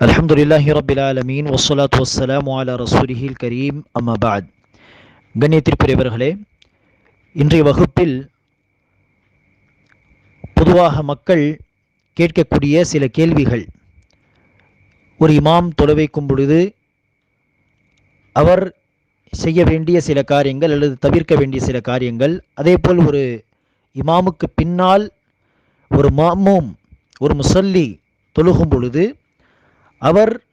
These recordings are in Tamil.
الحمد لله رب العالمين والصلاة والسلام على رسوله الكريم أما بعد கண்ணியத்திற்குரியவர்களே இன்றைய வகுப்பில் பொதுவாக மக்கள் கேட்கக்கூடிய சில கேள்விகள் ஒரு இமாம் தொலை வைக்கும் பொழுது அவர் செய்ய வேண்டிய சில காரியங்கள் அல்லது தவிர்க்க வேண்டிய சில காரியங்கள் அதேபோல் ஒரு இமாமுக்கு பின்னால் ஒரு மாமூம் ஒரு முசல்லி தொழுகும் பொழுது அவர்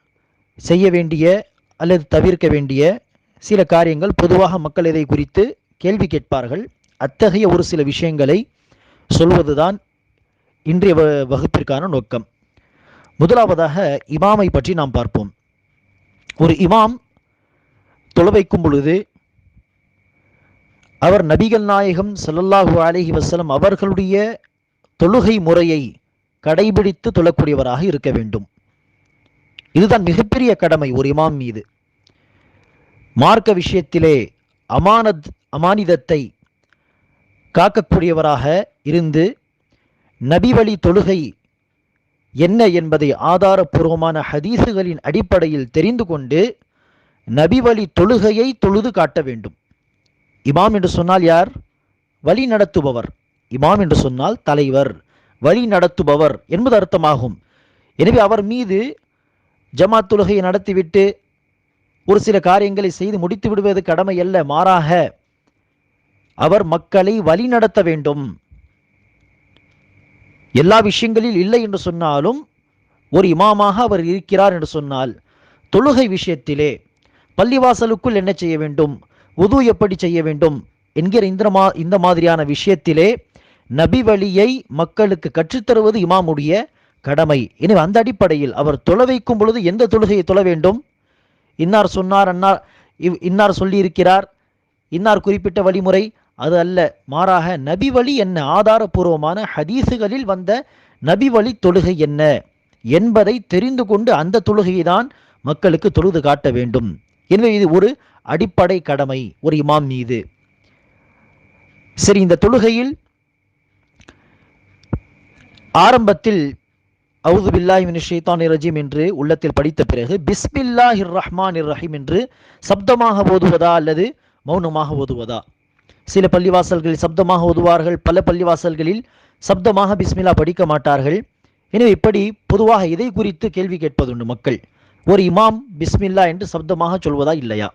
செய்ய வேண்டிய அல்லது தவிர்க்க வேண்டிய சில காரியங்கள் பொதுவாக மக்கள் இதை குறித்து கேள்வி கேட்பார்கள். அத்தகைய ஒரு சில விஷயங்களை சொல்வதுதான் இன்றைய வ- வகுப்பிற்கான நோக்கம். முதலாவதாக இமாமை பற்றி நாம் பார்ப்போம். ஒரு இமாம் தொலைவைக்கும் பொழுது அவர் நபிகள் நாயகம் சல்லல்லாஹு அலஹி வசலம் அவர்களுடைய தொழுகை முறையை கடைபிடித்து தொழக்கூடியவராக இருக்க வேண்டும். இதுதான் மிகப்பெரிய கடமை ஒரு இமாம் மீது. மார்க்க விஷயத்திலே அமானத் அமானிதத்தை காக்கக்கூடியவராக இருந்து நபி வழி தொழுகை என்ன என்பதை ஆதாரபூர்வமான ஹதீசுகளின் அடிப்படையில் தெரிந்து கொண்டு நபி வழி தொழுகையை தொழுது காட்ட வேண்டும். இமாம் என்று சொன்னால் யார்? வழி நடத்துபவர். இமாம் என்று சொன்னால் தலைவர். வழி நடத்துபவர் என்பது அர்த்தமாகும். எனவே அவர் மீது ஜமாத் தொழுகையை நடத்திவிட்டு ஒரு சில காரியங்களை செய்து முடித்து விடுவது கடமை அல்ல மாறாக அவர் மக்களை வழி நடத்த வேண்டும். எல்லா விஷயங்களில் இல்லை என்று சொன்னாலும் ஒரு இமாமாக அவர் இருக்கிறார் என்று சொன்னால் தொழுகை விஷயத்திலே பள்ளிவாசலுக்குள் என்ன செய்ய வேண்டும்? உது எப்படி செய்ய வேண்டும்? என்கிற இந்த மா இந்த மாதிரியான விஷயத்திலே நபி வழியை மக்களுக்கு கற்றுத்தருவது இமாமுடைய கடமை. எனவே அந்த அடிப்படையில் அவர் தொலை வைக்கும் பொழுது எந்த தொழுகையை தொழ வேண்டும்? இன்னார் சொன்னார் அன்னார் இவ் இன்னார் சொல்லியிருக்கிறார். இன்னார் குறிப்பிட்ட வழிமுறை. அது அல்ல மாறாக நபி வழி என்ன? ஆதாரபூர்வமான ஹதீஸுகளில் வந்த நபி வழி தொழுகை என்ன? என்பதை தெரிந்து கொண்டு அந்த தொழுகையை தான் மக்களுக்கு தொழுது காட்ட வேண்டும். எனவே இது ஒரு அடிப்படை கடமை ஒரு இமாம் மீது. சரி இந்த தொழுகையில் ஆரம்பத்தில் அவுது பில்லாஹி மினஷ் ஷைத்தானிர் ரஜீம் என்று உள்ளத்தில் படித்த பிறகு பிஸ்மில்லாஹி ரஹ்மான் இர் ரஹீம் என்று சப்தமாக ஓதுவதா அல்லது மௌனமாக ஓதுவதா? சில பள்ளிவாசல்களில் சப்தமாக ஓதுவார்கள் பல பள்ளிவாசல்களில் சப்தமாக பிஸ்மில்லா படிக்க மாட்டார்கள். எனவே இப்படி பொதுவாக இதை குறித்து கேள்வி கேட்பதுண்டு மக்கள். ஒரு இமாம் பிஸ்மில்லா என்று சப்தமாக சொல்வதா இல்லையா?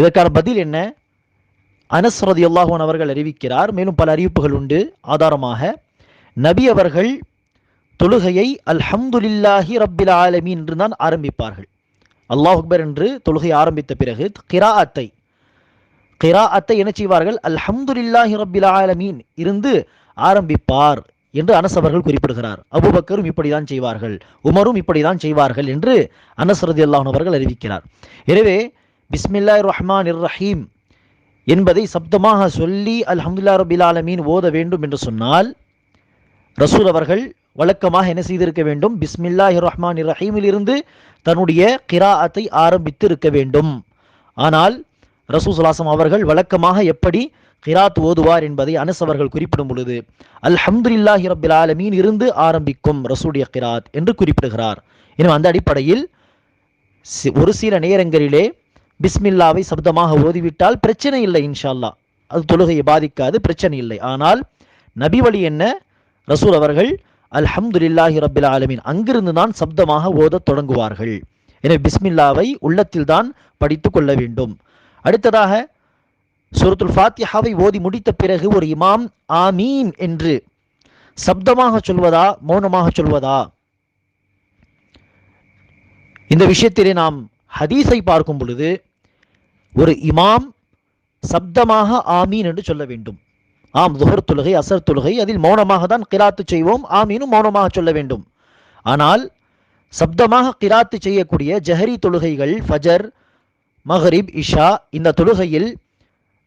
இதற்கான பதில் என்ன? அனஸ் ரதியல்லாஹு அவர்கள் அறிவிக்கிறார். மேலும் பல அறிவிப்புகள் உண்டு. ஆதாரமாக நபி அவர்கள் தொழுகையை அல்ஹம்துலில்லாஹி ரப்பில் ஆலமீன் என்று தான் ஆரம்பிப்பார்கள். அல்லாஹ் அக்பர் என்று தொழுகை ஆரம்பித்த பிறகு கிராஅத்தை கிராஅத்தை என்ன செய்வார்கள்? அல்ஹம்துலில்லாஹி ரப்பில் ஆலமீன் இருந்து ஆரம்பிப்பார் என்று அனஸ் அவர்கள் குறிப்பிடுகிறார். அபுபக்கரும் இப்படிதான் செய்வார்கள் உமரும் இப்படிதான் செய்வார்கள் என்று அனஸ் ரதி அன்ஹு அவர்கள் அறிவிக்கிறார். எனவே பிஸ்மில்லா ரஹ்மான் இர் ரஹீம் என்பதை சப்தமாக சொல்லி அல்ஹம்துல்லா ரபில் ஆலமீன் ஓத வேண்டும் என்று சொன்னால் ரசூல் அவர்கள் வழக்கமாக என்ன செய்திருக்க வேண்டும்? பிஸ்மில்லாஹி ரஹ்மான் ரஹீமில் இருந்து தன்னுடைய கிராஅத்தை ஆரம்பித்து இருக்க வேண்டும். ஆனால் ரசூல் சுலாசம் அவர்கள் வழக்கமாக எப்படி கிராத் ஓதுவார் என்பதை அனஸ் அவர்கள் குறிப்பிடும் பொழுது அல்ஹம்துலில்லாஹி ரபில் ஆலமீன் இருந்து ஆரம்பிக்கும் ரசூடைய கிராத் என்று குறிப்பிடுகிறார். எனவே அந்த அடிப்படையில் சி- ஒரு சில நேரங்களிலே பிஸ்மில்லாவை சப்தமாக ஓதிவிட்டால் பிரச்சனை இல்லை இன்ஷா அது தொழுகையை பாதிக்காது பிரச்சனை இல்லை. ஆனால் நபி வழி என்ன? ரசூல் அவர்கள் அல்ஹம்துலில்லாஹி ரபில் ஆலமீன். அங்கிருந்து தான் சப்தமாக ஓதத் தொடங்குவார்கள். எனவே பிஸ்மில்லாவை உள்ளத்தில் தான் படித்து கொள்ள வேண்டும். அடுத்ததாக சுரத்துல் ஃபாத்தியாவை ஓதி முடித்த பிறகு ஒரு இமாம் ஆமீன் என்று சப்தமாக சொல்வதா மௌனமாக சொல்வதா? இந்த விஷயத்திலே நாம் ஹதீஸை பார்க்கும் பொழுது ஒரு இமாம் சப்தமாக ஆமீன் என்று சொல்ல வேண்டும். ஆம் துஹர் தொழுகை அசர் தொழுகை அதில் மௌனமாக தான் கிராத்து செய்வோம். ஆமீனும் மௌனமாக சொல்ல வேண்டும். ஆனால் சப்தமாக கிராத்து செய்யக்கூடிய ஜஹரி தொழுகைகள் ஃபஜர் மஹரிப் இஷா இந்த தொழுகையில்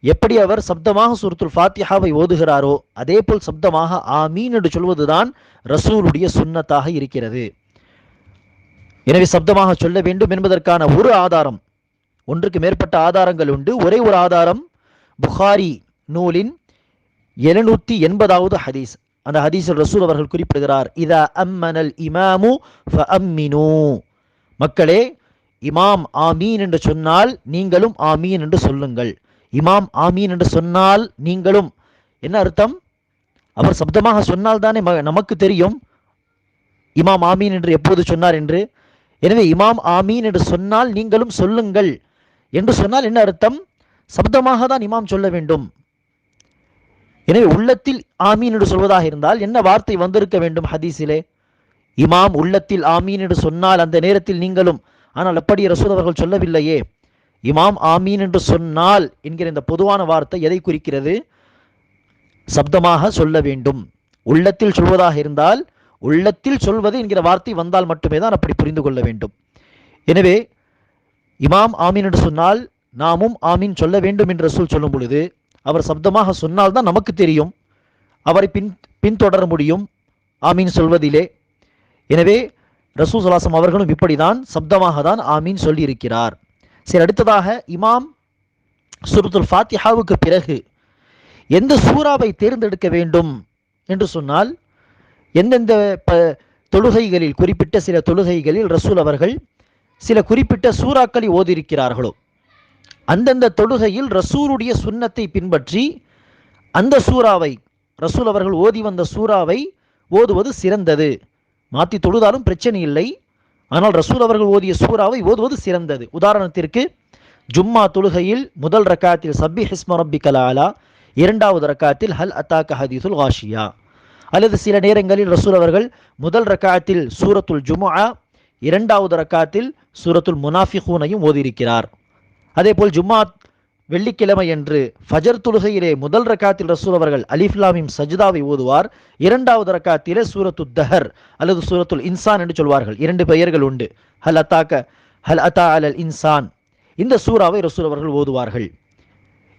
எப்படி அவர் சப்தமாக சுருத்துல் ஃபாத்தியாவை ஓதுகிறாரோ அதே போல் சப்தமாக ஆமீன் என்று சொல்வதுதான் ரசூலுடைய சுன்னத்தாக இருக்கிறது. எனவே சப்தமாக சொல்ல வேண்டும் என்பதற்கான ஒரு ஆதாரம் ஒன்றுக்கு மேற்பட்ட ஆதாரங்கள் உண்டு. ஒரே ஒரு ஆதாரம் புகாரி நூலின் எழுநூத்தி எண்பதாவது ஹதீஸ். அந்த ஹதீஸில் ரசூல் அவர்கள் குறிப்பிடுகிறார் இதா அம்மனல் இமாமு ஃபஅம்மினு. மக்களே இமாம் ஆமீன் என்று சொன்னால் நீங்களும் ஆமீன் என்று சொல்லுங்கள். இமாம் ஆமீன் என்று சொன்னால் நீங்களும் என்ன அர்த்தம்? அவர் சப்தமாக சொன்னால் தானே ம- நமக்கு தெரியும். இமாம் ஆமீன் என்று எப்போது சொன்னார் என்று? எனவே இமாம் ஆமீன் என்று சொன்னால் நீங்களும் சொல்லுங்கள். என்று சொன்னால் என்ன அர்த்தம்? சப்தமாக தான் இமாம் சொல்ல வேண்டும். எனவே உள்ளத்தில் ஆமீன் என்று சொல்வதாக இருந்தால் என்ன வார்த்தை வந்திருக்க வேண்டும் ஹதீஸிலே? இமாம் உள்ளத்தில் ஆமீன் என்று சொன்னால் அந்த நேரத்தில் நீங்களும் ஆனால் அப்படி ரசூல் அவர்கள் சொல்லவில்லையே. இமாம் ஆமீன் என்று சொன்னால் என்கிற இந்த பொதுவான வார்த்தை எதை குறிக்கிறது? சப்தமாக சொல்ல வேண்டும். உள்ளத்தில் சொல்வதாக இருந்தால் உள்ளத்தில் சொல்வது என்கிற வார்த்தை வந்தால் மட்டுமே தான் அப்படி புரிந்து கொள்ள வேண்டும். எனவே இமாம் ஆமீன் என்று சொன்னால் நாமும் ஆமீன் சொல்ல வேண்டும் என்று ரசூல் சொல்லும் பொழுது அவர் சப்தமாக சொன்னால்தான் நமக்கு தெரியும். அவரை பின் பின்தொடர முடியும். ஆமீன் சொல்வதிலே. எனவே ரசூ சுலாசம் அவர்களும் இப்படிதான் சப்தமாக தான் ஆமீன் சொல்லியிருக்கிறார். சரி அடுத்ததாக இமாம் சுருத்துல் ஃபாத்திஹாவுக்கு பிறகு எந்த சூறாவை தேர்ந்தெடுக்க வேண்டும் என்று சொன்னால் எந்தெந்த ப தொழுகைகளில் குறிப்பிட்ட சில தொழுகைகளில் ரசூல் அவர்கள் சில குறிப்பிட்ட சூறாக்களை ஓதியிருக்கிறார்களோ அந்தந்த தொழுகையில் ரசூருடைய சுண்ணத்தை பின்பற்றி அந்த சூறாவை ரசூல் அவர்கள் ஓதி வந்த சூறாவை ஓதுவது சிறந்தது. மாற்றி தொழுதாலும் பிரச்சனை இல்லை. ஆனால் ரசூல் அவர்கள் ஓதிய சூறாவை ஓதுவது சிறந்தது. உதாரணத்திற்கு ஜும்மா தொழுகையில் முதல் ரக்காத்தில் சப்பி ஹிஸ்ம ரப்பி கலாலா இரண்டாவது ரக்காத்தில் ஹல் அத்தாக்க ஹதீசுல் வாஷியா அல்லது சில நேரங்களில் ரசூல் அவர்கள் முதல் ரக்காத்தில் சூரத்துல் ஜுமா இரண்டாவது ரக்காத்தில் சூரத்துல் முனாஃபிகூனையும் ஓதியிருக்கிறார். அதேபோல் ஜும்மாத் வெள்ளிக்கிழமை என்று ஃபஜர் தொழுகையிலே முதல் ரக்காத்தில் ரசூல் அவர்கள் அலிஃப்லாமிம் சஜிதாவை ஓதுவார். இரண்டாவது ரக்காத்திலே சூரத்து தஹர் அல்லது சூரத்துல் இன்சான் என்று சொல்வார்கள். இரண்டு பெயர்கள் உண்டு. ஹல் அத்தாக்க ஹல் அத்தா அலல் இன்சான். இந்த சூறாவை ரசூல் அவர்கள் ஓதுவார்கள்.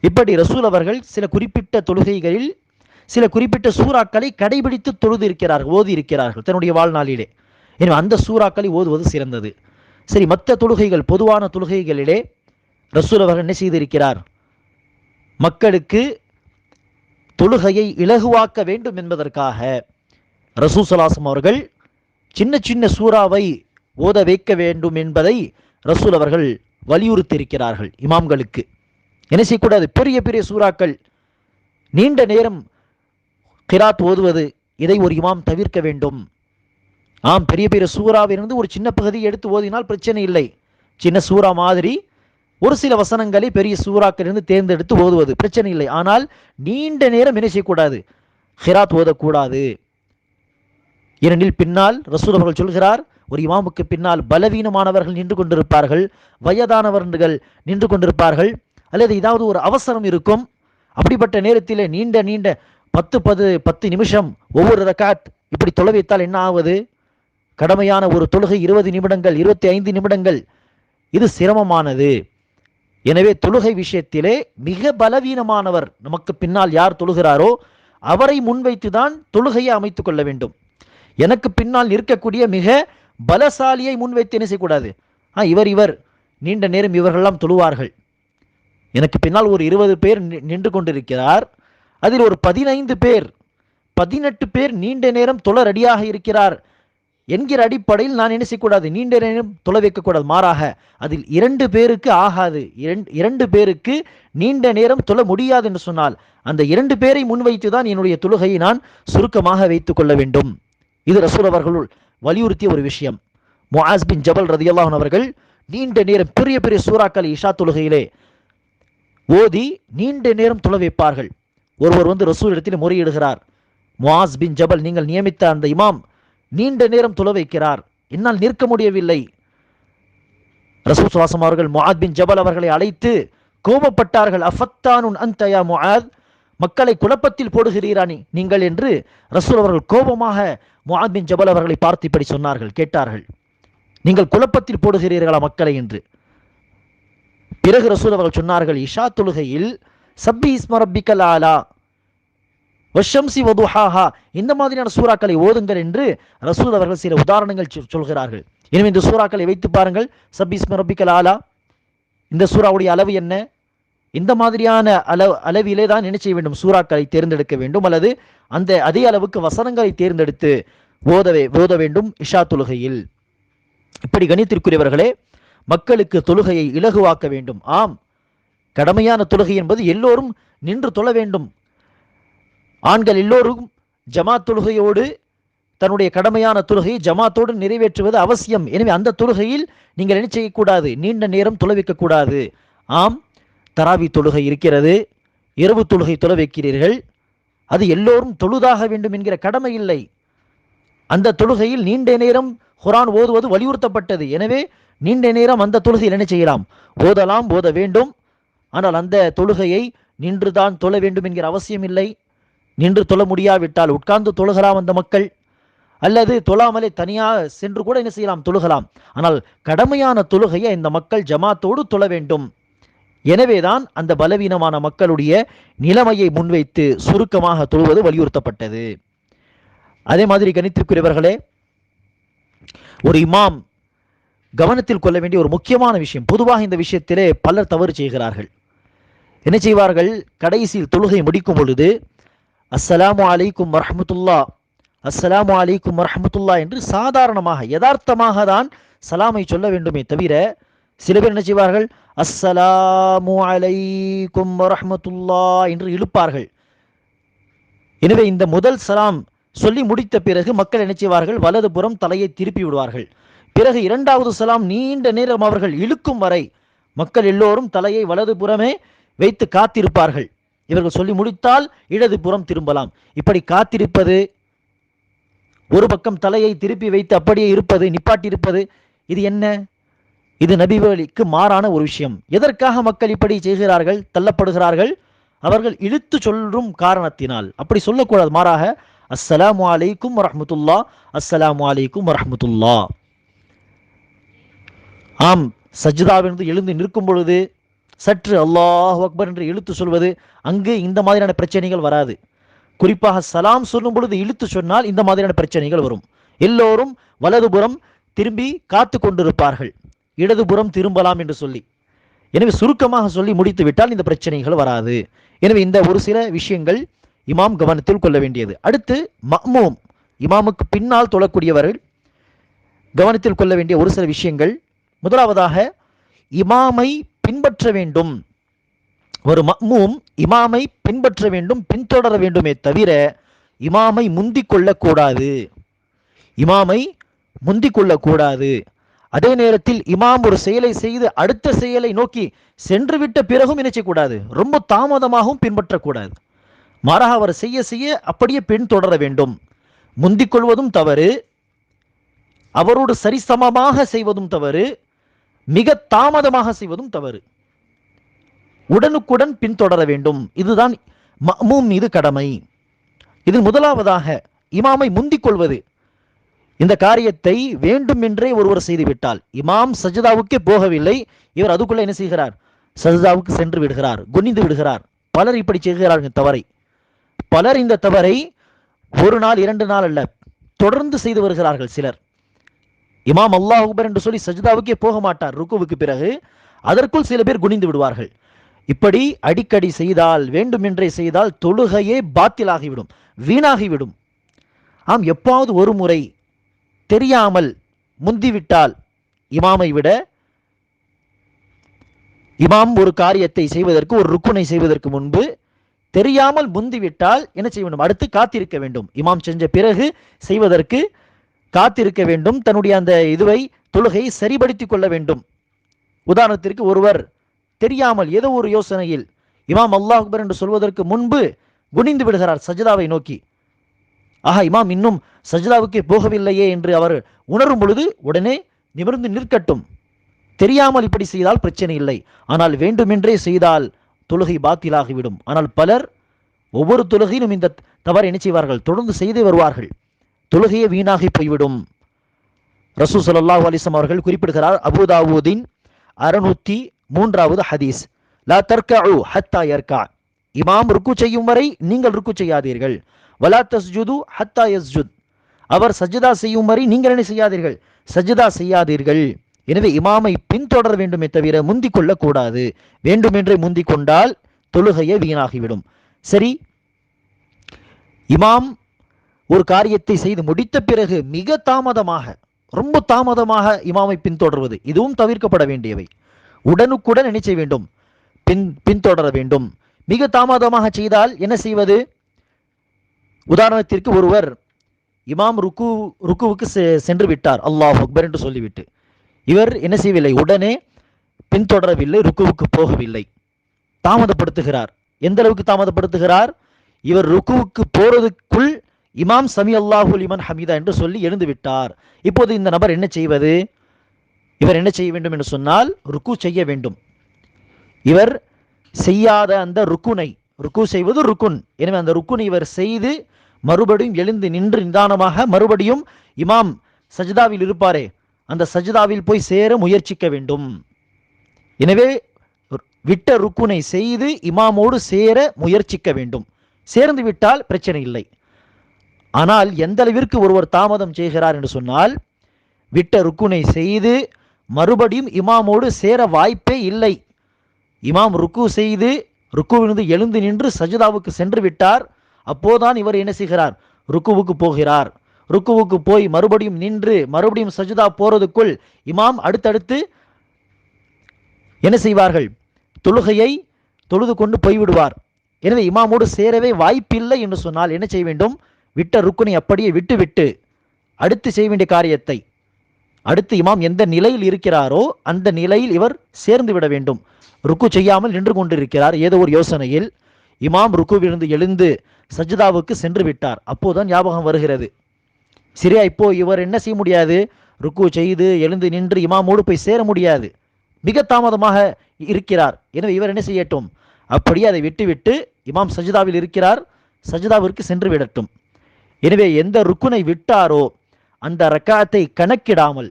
இப்படி ரசூல் அவர்கள் சில குறிப்பிட்ட தொழுகைகளில் சில குறிப்பிட்ட சூறாக்களை கடைபிடித்து தொழுது இருக்கிறார்கள் ஓதி இருக்கிறார்கள் தன்னுடைய வாழ்நாளிலே. எனவே அந்த சூறாக்களை ஓதுவது சிறந்தது. சரி மற்ற தொழுகைகள் பொதுவான தொழுகைகளிலே ரசூல் அவர்கள் என்ன செய்திருக்கிறார்? மக்களுக்கு தொழுகையை இலகுவாக்க வேண்டும் என்பதற்காக ரசூல் சலாசம் அவர்கள் சின்ன சின்ன சூறாவை ஓத வைக்க வேண்டும் என்பதை ரசூல் அவர்கள் வலியுறுத்தியிருக்கிறார்கள் இமாம்களுக்கு. என்ன செய்யக்கூடாது? பெரிய பெரிய சூறாக்கள். நீண்ட நேரம் கிராத் ஓதுவது இதை ஒரு இமாம் தவிர்க்க வேண்டும். ஆம் பெரிய பெரிய சூறாவிலிருந்து ஒரு சின்ன பகுதியை எடுத்து ஓதினால் பிரச்சனை இல்லை. சின்ன சூறா மாதிரி ஒரு சில வசனங்களை பெரிய சூறாக்களிலிருந்து தேர்ந்தெடுத்து ஓதுவது. பிரச்சனை இல்லை. ஆனால் நீண்ட நேரம் என்ன செய்யக்கூடாது? ஹிராத் ஓதக்கூடாது. ஏனெனில் பின்னால் ரசூல் அவர்கள் சொல்கிறார் ஒரு இமாமுக்கு பின்னால் பலவீனமானவர்கள் நின்று கொண்டிருப்பார்கள் வயதானவர்கள் நின்று கொண்டிருப்பார்கள் அல்லது ஏதாவது ஒரு அவசரம் இருக்கும். அப்படிப்பட்ட நேரத்தில் நீண்ட நீண்ட பத்து பது பத்து நிமிஷம் ஒவ்வொரு ரக்காத் இப்படி தொலைவைத்தால் என்ன ஆவது? கடமையான ஒரு தொழுகை இருபது நிமிடங்கள் இருபத்தி ஐந்து நிமிடங்கள். இது சிரமமானது. எனவே தொழுகை விஷயத்திலே மிக பலவீனமானவர் நமக்கு பின்னால் யார் தொழுகிறாரோ அவரை முன்வைத்து தான் தொழுகையை அமைத்துக் கொள்ள வேண்டும். எனக்கு பின்னால் இருக்கக்கூடிய மிக பலசாலியை முன்வைத்து என்ன செய்யக்கூடாது? ஆ இவர் இவர். நீண்ட நேரம் இவர்களெல்லாம் தொழுவார்கள். எனக்கு பின்னால் ஒரு இருபது பேர் நின்று கொண்டிருக்கிறார். அதில் ஒரு பதினைந்து பேர் பதினெட்டு பேர் நீண்ட நேரம் தொழ ரெடியாக இருக்கிறார். என்கிற அடிப்படையில் நான் என்ன செய்யக்கூடாது நீண்ட நேரம் தொலை வைக்கக்கூடாது. மாறாக அதில் இரண்டு பேருக்கு ஆகாது. இரண்டு பேருக்கு நீண்ட நேரம் தொழ முடியாது என்று சொன்னால் அந்த இரண்டு பேரை முன்வைத்து தான் என்னுடைய தொழுகையை நான் சுருக்கமாக வைத்துக் கொள்ள வேண்டும். இது ரசூல் அவர்களுள் வலியுறுத்திய ஒரு விஷயம். முஆஸ் பின் ஜபல் ரதியல்லாஹன் அவர்கள் நீண்ட நேரம் பெரிய பெரிய சூறாக்கள் இஷா தொழுகையிலே ஓதி நீண்ட நேரம் தொலை வைப்பார்கள். ஒருவர் வந்து ரசூல் இடத்தில் முறையிடுகிறார். முஆஸ் பின் ஜபல் நீங்கள் நியமித்த அந்த இமாம் நீண்ட நேரம் தொலை வைக்கிறார். என்னால் நிற்க முடியவில்லை. ரசூல் சுவாசம் அவர்கள் முஹாத் பின் ஜபல் அவர்களை அழைத்து கோபப்பட்டார்கள். அஃபத்தானுன் அந்தயா முஆத்? மக்களை குழப்பத்தில் போடுகிறீரா நீங்கள் என்று ரசூல் அவர்கள் கோபமாக முஹாத் பின் ஜபல் அவர்களை பார்த்து இப்படி சொன்னார்கள். கேட்டார்கள். நீங்கள் குழப்பத்தில் போடுகிறீர்களா மக்களை என்று. பிறகு ரசூல் அவர்கள் சொன்னார்கள் இஷா தொழுகையில் சப்பி இஸ்மரப்பிக்கல் ஆலா. வஷம்சி வதுஹாஹா. இந்த மாதிரியான சூறாக்களை ஓதுங்கள் என்று ரசூல் அவர்கள் சில உதாரணங்கள் சொல்- சொல்கிறார்கள். எனவே இந்த சூறாக்களை வைத்து பாருங்கள். சபீஸ் மரபிக்கல் ஆலா. இந்த சூறாவுடைய அளவு என்ன? இந்த மாதிரியான அளவு அளவிலே தான் என்ன செய்ய வேண்டும்? சூறாக்களை தேர்ந்தெடுக்க வேண்டும் அல்லது அந்த அதே அளவுக்கு வசனங்களை தேர்ந்தெடுத்து ஓதவே ஓத வேண்டும் இஷா தொழுகையில். இப்படி கணித்திற்குரியவர்களே மக்களுக்கு தொழுகையை இலகுவாக்க வேண்டும். ஆம். கடமையான தொழுகை என்பது எல்லோரும் நின்று தொழ வேண்டும். ஆண்கள் எல்லோரும் ஜமாத் தொழுகையோடு தன்னுடைய கடமையான தொழுகையை ஜமாத்தோடு நிறைவேற்றுவது அவசியம். எனவே அந்த தொழுகையில் நீங்கள் என்ன செய்யக்கூடாது? நீண்ட நேரம் துளவிக்கக்கூடாது ஆம் தராவி தொழுகை இருக்கிறது. இரவு தொழுகை துளவிக்கிறீர்கள் அது எல்லோரும் தொழுதாக வேண்டும் என்கிற கடமை இல்லை. அந்த தொழுகையில் நீண்ட நேரம் குரான் ஓதுவது வலியுறுத்தப்பட்டது. எனவே நீண்ட நேரம் அந்த தொழுகையில் என்ன செய்யலாம்? ஓதலாம் ஓத வேண்டும். ஆனால் அந்த தொழுகையை நின்றுதான் தொழ வேண்டும் என்கிற அவசியம் இல்லை. நின்று தொழ முடியாவிட்டால் உட்கார்ந்து தொழுகலாம் அந்த மக்கள். அல்லது தொழாமலே தனியாக சென்று கூட என்ன செய்யலாம்? தொழுகலாம். ஆனால் கடமையான தொழுகையை இந்த மக்கள் ஜமாத்தோடு தொழ வேண்டும். எனவேதான் அந்த பலவீனமான மக்களுடைய நிலைமையை முன்வைத்து சுருக்கமாக தொழுவது வலியுறுத்தப்பட்டது. அதே மாதிரி கணித்திற்குரியவர்களே ஒரு இமாம் கவனத்தில் கொள்ள வேண்டிய ஒரு முக்கியமான விஷயம் பொதுவாக இந்த விஷயத்திலே பலர் தவறு செய்கிறார்கள். என்ன செய்வார்கள்? கடைசியில் தொழுகை முடிக்கும் பொழுது அஸ்ஸலாமு அலைக்கும் வரஹ்மத்துல்லா. அஸ்ஸலாமு அலைக்கும் வரஹ்மத்துல்லா என்று சாதாரணமாக யதார்த்தமாக தான் சலாமை சொல்ல வேண்டுமே தவிர சில பேர் என்ன செய்வார்கள்? அஸ்ஸலாமு அலைக்கும் வரஹ்மத்துல்லா என்று இழுப்பார்கள். எனவே இந்த முதல் சலாம் சொல்லி முடித்த பிறகு மக்கள் என்ன செய்வார்கள்? வலதுபுறம் தலையை திருப்பி விடுவார்கள். பிறகு இரண்டாவது சலாம் நீண்ட நேரம் அவர்கள் இழுக்கும் வரை மக்கள் எல்லோரும் தலையை வலதுபுறமே வைத்து காத்திருப்பார்கள். இவர்கள் சொல்லி முடித்தால் இடது புறம் திரும்பலாம். இப்படி காத்திருப்பது ஒரு பக்கம் தலையை திருப்பி வைத்து அப்படியே இருப்பது நிப்பாட்டியிருப்பது இது என்ன? இது நபிவழிக்கு மாறான ஒரு விஷயம். எதற்காக மக்கள் இப்படி செய்கிறார்கள் தள்ளப்படுகிறார்கள்? அவர்கள் இழுத்து சொல்லும் காரணத்தினால். அப்படி சொல்லக்கூடாது மாறாக அஸ்ஸலாமு அலைக்கும் வரமத்துல்லா அஸ்ஸலாமு அலைக்கும் வரமத்துல்லா ஆம் சஜிதாவிலிருந்து எழுந்து நிற்கும் பொழுது சற்று அல்லாஹ் அக்பர் என்று இழுத்து சொல்வது அங்கு இந்த மாதிரியான பிரச்சனைகள் வராது. குறிப்பாக சலாம் சொல்லும் பொழுது இழுத்து சொன்னால் இந்த மாதிரியான பிரச்சனைகள் வரும். எல்லோரும் வலதுபுறம் திரும்பி காத்து கொண்டிருப்பார்கள். இடதுபுறம் திரும்பலாம் என்று சொல்லி. எனவே சுருக்கமாக சொல்லி முடித்து விட்டால் இந்த பிரச்சனைகள் வராது. எனவே இந்த ஒரு சில விஷயங்கள் இமாம் கவனத்தில் கொள்ள வேண்டியது. அடுத்து மக்மூம் இமாமுக்கு பின்னால் தொழக்கூடியவர்கள் கவனத்தில் கொள்ள வேண்டிய ஒரு சில விஷயங்கள். முதலாவதாக இமாமை பின்பற்ற வேண்டும். ஒரு மக்மூம் இமாமை பின்பற்ற வேண்டும் பின்தொடர வேண்டுமே தவிர இமாமை முந்திக் கொள்ளக்கூடாது இமாமை முந்திக் கொள்ளக்கூடாது அதே நேரத்தில் இமாம் ஒரு செயலை செய்து அடுத்த செயலை நோக்கி சென்று விட்ட பிறகும் நினைச்சக்கூடாது ரொம்ப தாமதமாகவும் பின்பற்றக்கூடாது. மாறாக அவர் செய்ய செய்ய அப்படியே பின்தொடர வேண்டும். முந்திக் கொள்வதும் தவறு. அவரோடு சரிசமமாக செய்வதும் தவறு. மிக தாமதமாக செய்வதும் தவறு. உடனுக்குடன் பின்தொடர வேண்டும். இதுதான் மஅமூம் மீது கடமை. இது முதலாவதாக இமாமை முந்திக் கொள்வது. இந்த காரியத்தை வேண்டுமென்றே ஒருவர் செய்துவிட்டால் இமாம் சஜிதாவுக்கே போகவில்லை. இவர் அதுக்குள்ளே என்ன செய்கிறார்? சஜிதாவுக்கு சென்று விடுகிறார் குனிந்து விடுகிறார். பலர் இப்படி செய்கிறார்கள் தவறை. பலர் இந்த தவறை ஒரு நாள் இரண்டு நாள் அல்ல தொடர்ந்து செய்து வருகிறார்கள் சிலர். இமாம் அல்லாஹ் அக்பர் என்று சொல்லி சஜிதாவுக்கே போக மாட்டார் ருக்குவுக்கு பிறகு. அதற்குள் சில பேர் குனிந்து விடுவார்கள். இப்படி அடிக்கடி செய்தால் வேண்டுமென்றே செய்தால் தொழுகையே பாத்திலாகிவிடும் வீணாகிவிடும். ஆம் எப்பாவது ஒரு முறை தெரியாமல் முந்திவிட்டால் இமாமை விட இமாம் ஒரு காரியத்தை செய்வதற்கு ஒரு ருக்குனை செய்வதற்கு முன்பு தெரியாமல் முந்திவிட்டால் என்ன செய்ய வேண்டும்? அடுத்து காத்திருக்க வேண்டும். இமாம் செஞ்ச பிறகு செய்வதற்கு காத்திருக்க வேண்டும். தன்னுடைய அந்த இதுவை தொழுகை சரிபடுத்திக் கொள்ள வேண்டும். உதாரணத்திற்கு ஒருவர் தெரியாமல் ஏதோ ஒரு யோசனையில் இமாம் அல்லாஹ் அக்பர் என்று சொல்வதற்கு முன்பு குனிந்து விடுகிறார் சஜிதாவை நோக்கி. ஆஹா இமாம் இன்னும் சஜிதாவுக்கு போகவில்லையே என்று அவர் உணரும் பொழுது உடனே நிமிர்ந்து நிற்கட்டும். தெரியாமல் இப்படி செய்தால் பிரச்சனை இல்லை. ஆனால் வேண்டுமென்றே செய்தால் தொழுகை பாத்திலாகிவிடும். ஆனால் பலர் ஒவ்வொரு தொழுகையிலும் இந்த தவறு என்ன செய்வார்கள்? தொடர்ந்து செய்தே வருவார்கள். தொழுகையே வீணாகி போய்விடும். ரசூ ஸல்லல்லாஹு அலைஹி அவர்கள் குறிப்பிடுகிறார் அபுதாவூதின் அறுநூத்தி மூன்றாவது ஹதீஸ் லா தர்கஉ ஹத்தா யர்கா இமாம் ருக்கு செய்யும் வரை நீங்கள் ருக்கு செய்யாதீர்கள். வலா தஸ்ஜுது ஹத்தா யஸ்ஜுத் அவர் சஜிதா செய்யும் வரை நீங்கள் என்ன செய்யாதீர்கள்? சஜிதா செய்யாதீர்கள். எனவே இமாமை பின்தொடர வேண்டுமே தவிர முந்திக் கொள்ளக்கூடாது. வேண்டுமென்றே முந்திக் கொண்டால் தொழுகையை வீணாகிவிடும். சரி இமாம் ஒரு காரியத்தை செய்து முடித்த பிறகு மிக தாமதமாக ரொம்ப தாமதமாக இமாமை பின்தொடர்வது இதுவும் தவிர்க்கப்பட வேண்டியவை. உடனுக்குடன் நினைச்ச வேண்டும்? பின் பின்தொடர வேண்டும். மிக தாமதமாக செய்தால் என்ன செய்வது? உதாரணத்திற்கு ஒருவர் இமாம் ருக்கு ருக்குவுக்கு செ- சென்று விட்டார் அல்லாஹ் அக்பர் என்று சொல்லிவிட்டு. இவர் என்ன செய்யவில்லை? உடனே பின்தொடரவில்லை ருக்குவுக்கு போகவில்லை. தாமதப்படுத்துகிறார். எந்த அளவுக்கு தாமதப்படுத்துகிறார்? இவர் ருக்குவுக்கு போறதுக்குள் இமாம் சமி அல்லாஹு இமன் ஹமீதா என்று சொல்லி எழுந்து விட்டார். இப்போது இந்த நபர் என்ன செய்வது? இவர் என்ன செய்ய வேண்டும் என்று சொன்னால் ருக்கு செய்ய வேண்டும். இவர் செய்யாத அந்த ருக்குனை ருக்கு செய்வது ருக்குன். எனவே அந்த ருக்குனை இவர் செய்து மறுபடியும் எழுந்து நின்று நிதானமாக மறுபடியும் இமாம் சஜிதாவில் இருப்பாரே அந்த சஜிதாவில் போய் சேர முயற்சிக்க வேண்டும். எனவே விட்ட ருக்குனை செய்து இமாமோடு சேர முயற்சிக்க வேண்டும். சேர்ந்து விட்டால் பிரச்சனை இல்லை. ஆனால் எந்த அளவிற்கு ஒருவர் தாமதம் செய்கிறார் என்று சொன்னால் விட்ட ருக்குனை செய்து மறுபடியும் இமாமோடு சேர வாய்ப்பே இல்லை. இமாம் ருக்கு செய்து ருக்குவிலிருந்து எழுந்து நின்று சஜிதாவுக்கு சென்று விட்டார். அப்போதான் இவர் என்ன செய்கிறார்? ருக்குவுக்கு போகிறார். ருக்குவுக்கு போய் மறுபடியும் நின்று மறுபடியும் சஜிதா போறதுக்குள் இமாம் அடுத்தடுத்து என்ன செய்வார்கள்? தொழுகையை தொழுது கொண்டு போய்விடுவார். எனவே இமாமோடு சேரவே வாய்ப்பில்லை என்று சொன்னால் என்ன செய்ய வேண்டும்? விட்ட ருக்குனை அப்படியே விட்டுவிட்டு அடுத்து செய்ய வேண்டிய காரியத்தை அடுத்து இமாம் எந்த நிலையில் இருக்கிறாரோ அந்த நிலையில் இவர் சேர்ந்து விட வேண்டும். ருக்கு செய்யாமல் நின்று கொண்டிருக்கிறார். ஏதோ ஒரு யோசனையில் இமாம் ருக்குவிலிருந்து எழுந்து சஜிதாவுக்கு சென்று விட்டார். அப்போதுதான் ஞாபகம் வருகிறது. சரியா இப்போ இவர் என்ன செய்ய முடியாது? ருக்கு செய்து எழுந்து நின்று இமாமோடு போய் சேர முடியாது. மிக தாமதமாக இருக்கிறார். எனவே இவர் என்ன செய்யட்டும்? அப்படியே அதை விட்டுவிட்டு இமாம் சஜிதாவில் இருக்கிறார். சஜிதாவிற்கு சென்று விடட்டும். எனவே எந்த ருக்குனை விட்டாரோ அந்த ரக்காத்தை கணக்கிடாமல்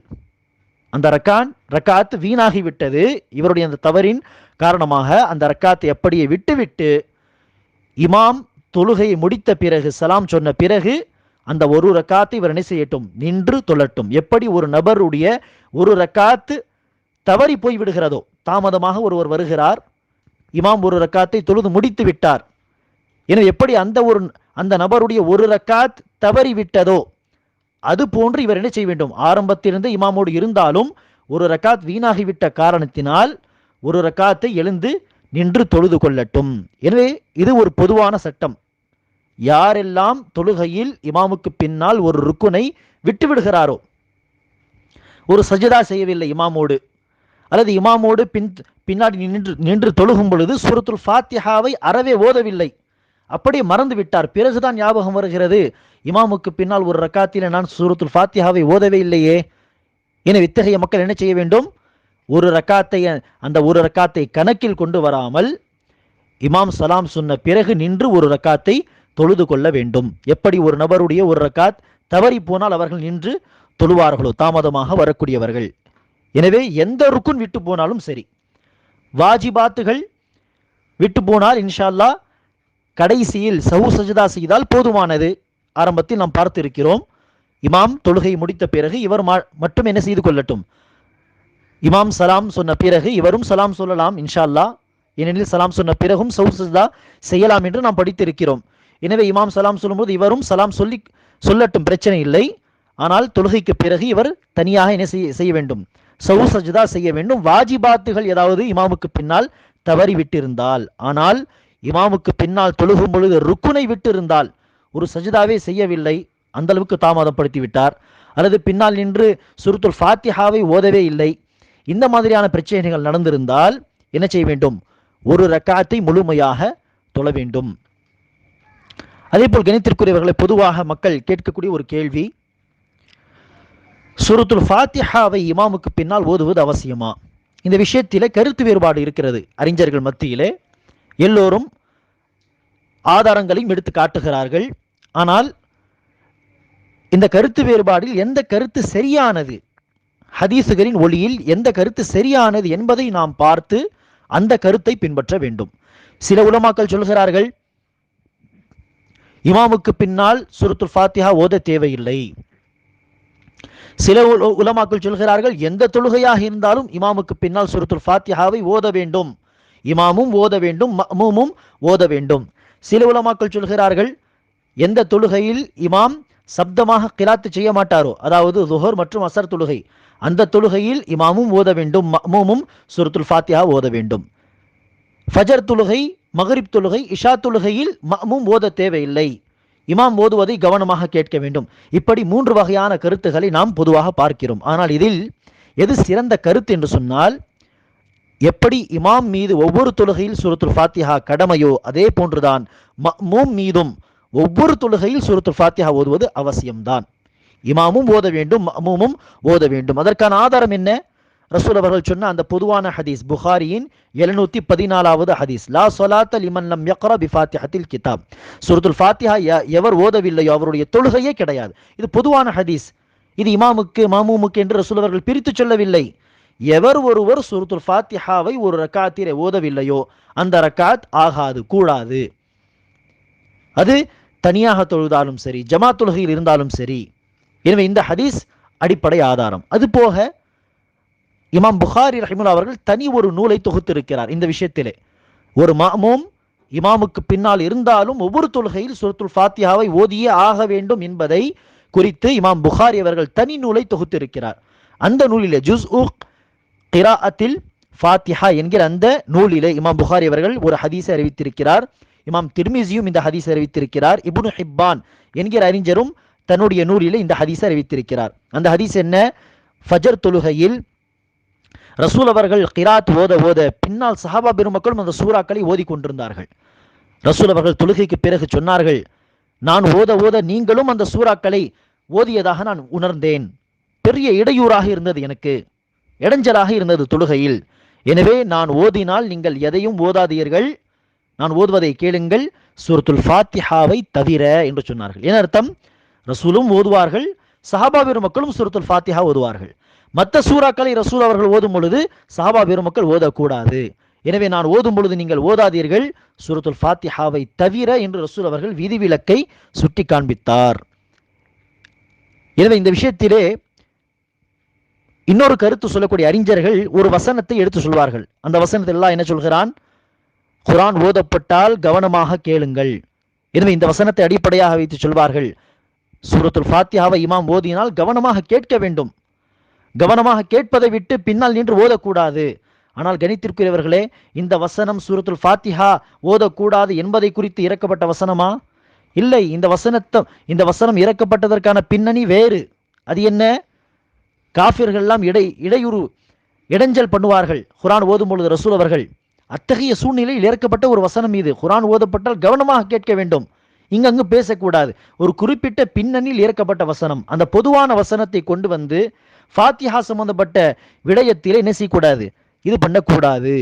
அந்த ரக்கான் ரக்காத் வீணாகிவிட்டது. இவருடைய அந்த தவறின் காரணமாக அந்த ரக்காத்தை அப்படியே விட்டுவிட்டு இமாம் தொழுகையை முடித்த பிறகு சலாம் சொன்ன பிறகு அந்த ஒரு ரக்காத்தை இவர் என்ன செய்யட்டும்? நின்று தொழட்டும். எப்படி ஒரு நபருடைய ஒரு ரக்காத்து தவறி போய் விடுகிறதோ தாமதமாக ஒருவர் வருகிறார். இமாம் ஒரு ரக்காத்தை தொழுது முடித்து விட்டார். எனவே எப்படி அந்த ஒரு அந்த நபருடைய ஒரு ரக்காத் தவறி விட்டதோ அது போன்று இவர் என்ன செய்ய வேண்டும்? ஆரம்பத்திலிருந்து இமாமோடு இருந்தாலும் ஒரு ரக்காத் வீணாகிவிட்ட காரணத்தினால் ஒரு ரக்காத்தை எழுந்து நின்று தொழுது கொள்ளட்டும். எனவே இது ஒரு பொதுவான சட்டம். யாரெல்லாம் தொழுகையில் இமாமுக்கு பின்னால் ஒரு ருக்குனை விட்டு விடுகிறாரோ ஒரு சஜிதா செய்யவில்லை இமாமோடு அல்லது இமாமோடு பின் பின்னாடி நின்று நின்று தொழுகும் பொழுது சுரத்துல் ஃபாத்தியாவை அறவே ஓதவில்லை. அப்படியே மறந்து விட்டார். பிறகுதான் ஞாபகம் வருகிறது. இமாமுக்கு பின்னால் ஒரு ரக்காத்தில நான் சூரத்துல் ஃபாத்தியாவை ஓதவே இல்லையே. என இத்தகைய மக்கள் என்ன செய்ய வேண்டும்? ஒரு ரக்காத்தை அந்த ஒரு ரக்காத்தை கணக்கில் கொண்டு வராமல் இமாம் சலாம் சொன்ன பிறகு நின்று ஒரு ரக்காத்தை தொழுது கொள்ள வேண்டும். எப்படி ஒரு நபருடைய ஒரு ரக்காத் தவறி போனால் அவர்கள் நின்று தொழுவார்களோ? தாமதமாக வரக்கூடியவர்கள். எனவே எந்த ருக்குன் விட்டு போனாலும் சரி. வாஜிபாத்துகள் விட்டு போனால் இன்ஷா அல்லாஹ் கடைசியில் சவு சஜிதா செய்தால் போதுமானது. ஆரம்பத்தில் நாம் பார்த்து இருக்கிறோம் இமாம் தொழுகை முடித்த பிறகு இவர் மா- மட்டும் என்ன செய்து கொள்ளட்டும்? இமாம் சலாம் சொன்ன பிறகு இவரும் சலாம் சொல்லலாம் இன்ஷால்லா. ஏனெனில் சலாம் சொன்ன பிறகும் சவு சஜிதா செய்யலாம் என்று நாம் படித்திருக்கிறோம். எனவே இமாம் சலாம் சொல்லும்போது இவரும் சலாம் சொல்லி சொல்லட்டும் பிரச்சனை இல்லை. ஆனால் தொழுகைக்கு பிறகு இவர் தனியாக என்ன செய்ய செய்ய வேண்டும்? சவு சஜிதா செய்ய வேண்டும். வாஜிபாத்துகள் ஏதாவது இமாமுக்கு பின்னால் தவறி விட்டிருந்தால். ஆனால் இமாமுக்கு பின்னால் தொழுகும் பொழுது ருக்குனை விட்டிருந்தால் ஒரு சஜிதாவே செய்யவில்லை. அந்த அளவுக்கு தாமதப்படுத்தி விட்டார் அல்லது பின்னால் நின்று சுருத்துல் ஃபாத்திஹாவை ஓதவே இல்லை. இந்த மாதிரியான பிரச்சனைகள் நடந்திருந்தால் என்ன செய்ய வேண்டும்? ஒரு ரக்காத்தை முழுமையாக தொழ வேண்டும். அதே போல் கணித்திற்குரியவர்களை பொதுவாக மக்கள் கேட்கக்கூடிய ஒரு கேள்வி சுருத்துல் ஃபாத்திஹாவை இமாமுக்கு பின்னால் ஓதுவது அவசியமா? இந்த விஷயத்திலே கருத்து வேறுபாடு இருக்கிறது. அறிஞர்கள் மத்தியிலே எல்லோரும் ஆதாரங்களையும் எடுத்து காட்டுகிறார்கள். ஆனால் இந்த கருத்து வேறுபாடில் எந்த கருத்து சரியானது? ஹதீசுகளின் ஒளியில் எந்த கருத்து சரியானது என்பதை நாம் பார்த்து அந்த கருத்தை பின்பற்ற வேண்டும். சில உலமாக்கள் சொல்கிறார்கள் இமாமுக்கு பின்னால் சுருத்துல் ஃபாத்திஹா ஓத தேவையில்லை. சில உலமாக்கள் சொல்கிறார்கள் எந்த தொழுகையாக இருந்தாலும் இமாமுக்கு பின்னால் சுருத்துல் ஃபாத்திஹாவை ஓத வேண்டும். இமாமும் ஓத வேண்டும் மஅமூமும் ஓத வேண்டும். சில உலமாக்கள் சொல்கிறார்கள் எந்த தொழுகையில் இமாம் சப்தமாக கிராத்து செய்ய மாட்டாரோ அதாவது துஹர் மற்றும் அசர் தொழுகை அந்த தொழுகையில் இமாமும் ஓத வேண்டும் மமூமும் சுருத்துல் ஃபாத்தியா ஓத வேண்டும். ஃபஜர் தொழுகை மகரிப் தொழுகை இஷா தொழுகையில் மமும் ஓத தேவையில்லை. இமாம் ஓதுவதை கவனமாக கேட்க வேண்டும். இப்படி மூன்று வகையான கருத்துக்களை நாம் பொதுவாக பார்க்கிறோம். ஆனால் இதில் எது சிறந்த கருத்து என்று சொன்னால் எப்படி இமாம் மீது ஒவ்வொரு தொழுகையில் சுரத்துல் ஃபாத்திஹா கடமையோ அதே போன்றுதான் மஅமூம் மீதும் ஒவ்வொரு தொழுகையில் சுரத்துல் ஃபாத்திஹா ஓதுவது அவசியம்தான். இமாமும் ஓத வேண்டும் மமூமும் ஓத வேண்டும். அதற்கான ஆதாரம் என்ன? ரசூல் அவர்கள் சொன்ன அந்த பொதுவான ஹதீஸ் புகாரியின் எழுநூத்தி பதினாலாவது ஹதீஸ். லா சொலாத்த லிமன் லம் யக்ரா பி ஃபாத்திஹத்தில் கிதாப். சுரத்துல் ஃபாத்திஹா எவர் ஓதவில்லையோ அவருடைய தொழுகையே கிடையாது. இது பொதுவான ஹதீஸ். இது இமாமுக்கு மாமூமுக்கு என்று ரசூல் அவர்கள் பிரித்து சொல்லவில்லை. எவர் ஒருவர் சுருத்துல் ஃபாத்திஹாவை ஒரு ரக்காத்திலே ஓதவில்லையோ அந்த ரக்காத் ஆகாது கூடாது. அது தனியாக தொழுதாலும் சரி ஜமாத் தொழுகையில் இருந்தாலும் சரி. எனவே இந்த ஹதீஸ் அடிப்படை ஆதாரம். அது போக இமாம் புகாரி ரஹிமுல்லா அவர்கள் தனி ஒரு நூலை தொகுத்திருக்கிறார் இந்த விஷயத்திலே. ஒரு மாமும் இமாமுக்கு பின்னால் இருந்தாலும் ஒவ்வொரு தொழுகையில் சுரத்துல் ஃபாத்தியாவை ஓதியே ஆக வேண்டும் என்பதை குறித்து இமாம் புகாரி அவர்கள் தனி நூலை தொகுத்திருக்கிறார். அந்த நூலிலே ஜுஸ் உக் கிராஅத்தில் ஃபாத்திஹா என்கிற அந்த நூலிலே இமாம் புகாரி அவர்கள் ஒரு ஹதீஸை அறிவித்திருக்கிறார். இமாம் திருமிசியும் இந்த ஹதீஸை அறிவித்திருக்கிறார். இபுனு ஹிப்பான் என்கிற அறிஞரும் தன்னுடைய நூலிலே இந்த ஹதீஸை அறிவித்திருக்கிறார். அந்த ஹதீஸ் என்ன? ஃபஜர் தொழுகையில் ரசூல் அவர்கள் கிராத் ஓத ஓத பின்னால் சஹாபா பெருமக்களும் அந்த சூறாக்களை ஓதி கொண்டிருந்தார்கள் ரசூல் அவர்கள் தொழுகைக்கு பிறகு சொன்னார்கள் நான் ஓத ஓத நீங்களும் அந்த சூறாக்களை ஓதியதாக நான் உணர்ந்தேன். பெரிய இடையூறாக இருந்தது எனக்கு. இடைஞ்சலாக இருந்தது தொழுகையில். எனவே நான் ஓதினால் நீங்கள் எதையும் ஓதாதீர்கள். நான் ஓதுவதை கேளுங்கள். சூரத்துல் ஃபாத்திஹாவை தவிர என்று சொன்னார்கள். என அர்த்தம்? ரசூலும் ஓதுவார்கள் சஹாபா பெருமக்களும் சூரத்துல் ஃபாத்திஹா ஓதுவார்கள். மற்ற சூறாக்களை ரசூல் அவர்கள் ஓதும் பொழுது சஹாபா பெருமக்கள் ஓதக்கூடாது. எனவே நான் ஓதும் பொழுது நீங்கள் ஓதாதீர்கள். சூரத்துல் ஃபாத்திஹாவை தவிர என்று ரசூல் அவர்கள் விதிவிலக்கை சுட்டி காண்பித்தார் எனவே இந்த விஷயத்திலே இன்னொரு கருத்து சொல்லக்கூடிய அறிஞர்கள் ஒரு வசனத்தை எடுத்து சொல்வார்கள். அந்த வசனத்தில் எல்லாம் என்ன சொல்கிறான்? குரான் ஓதப்பட்டால் கவனமாக கேளுங்கள். எனவே இந்த வசனத்தை அடிப்படையாக வைத்து சொல்வார்கள். சூரத்துல் ஃபாத்தியாவை இமாம் ஓதினால் கவனமாக கேட்க வேண்டும். கவனமாக கேட்பதை விட்டு பின்னால் நின்று ஓதக்கூடாது. ஆனால் கணித்திற்குரியவர்களே இந்த வசனம் சூரத்துல் ஃபாத்திஹா ஓதக்கூடாது என்பதை குறித்து இறக்கப்பட்ட வசனமா? இல்லை இந்த வசனத்தை இந்த வசனம் இறக்கப்பட்டதற்கான பின்னணி வேறு. அது என்ன? காஃபிர்கள் எல்லாம் இடை இடையுறு இடைஞ்சல் பண்ணுவார்கள். குரான் ஓதும் பொழுது ரசூல் அவர்கள் அத்தகைய சூழ்நிலையில் ஏற்கப்பட்ட ஒரு வசனம் இது. குரான் ஓதப்பட்டால் கவனமாக கேட்க வேண்டும். இங்கங்கு பேசக்கூடாது. ஒரு குறிப்பிட்ட பின்னணியில் ஏற்கப்பட்ட வசனம். அந்த பொதுவான வசனத்தை கொண்டு வந்து ஃபாத்திஹா சம்பந்தப்பட்ட விடயத்திலே என்ன செய்யக்கூடாது இது பண்ணக்கூடாது.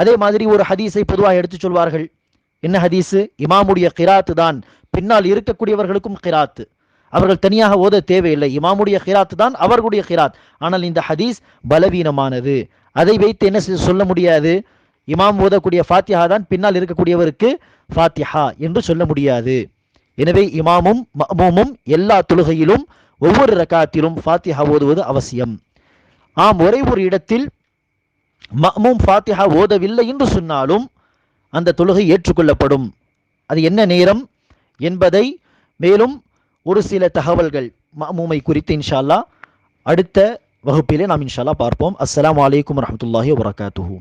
அதே மாதிரி ஒரு ஹதீஸை பொதுவாக எடுத்து சொல்வார்கள். என்ன ஹதீஸு? இமாமுடைய கிராத்து தான். பின்னால் இருக்கக்கூடியவர்களுக்கும் கிராத்து. அவர்கள் தனியாக ஓத தேவையில்லை. இமாமுடைய ஹிராத் தான் அவர்களுடைய ஹிராத். ஆனால் இந்த ஹதீஸ் பலவீனமானது. அதை வைத்து என்ன சொல்ல முடியாது? இமாம் ஓதக்கூடிய ஃபாத்திஹா தான் பின்னால் இருக்கக்கூடியவருக்கு ஃபாத்திஹா என்று சொல்ல முடியாது. எனவே இமாமும் மமூமும் எல்லா தொழுகையிலும் ஒவ்வொரு ரக்காத்திலும் ஃபாத்திஹா ஓதுவது அவசியம். ஆம் ஒரே ஒரு இடத்தில் மஅமூம் ஃபாத்திஹா ஓதவில்லை என்று சொன்னாலும் அந்த தொழுகை ஏற்றுக்கொள்ளப்படும். அது என்ன நேரம் என்பதை மேலும் ஒரு சில தகவல்கள் மாமூமை குறித்து இன்ஷால்லா அடுத்த வகுப்பிலே நாம் இன்ஷால்லா பார்ப்போம். அஸ்லாம் அலைக்கும் வரமத்துல்லாஹி வரகாத்துஹூ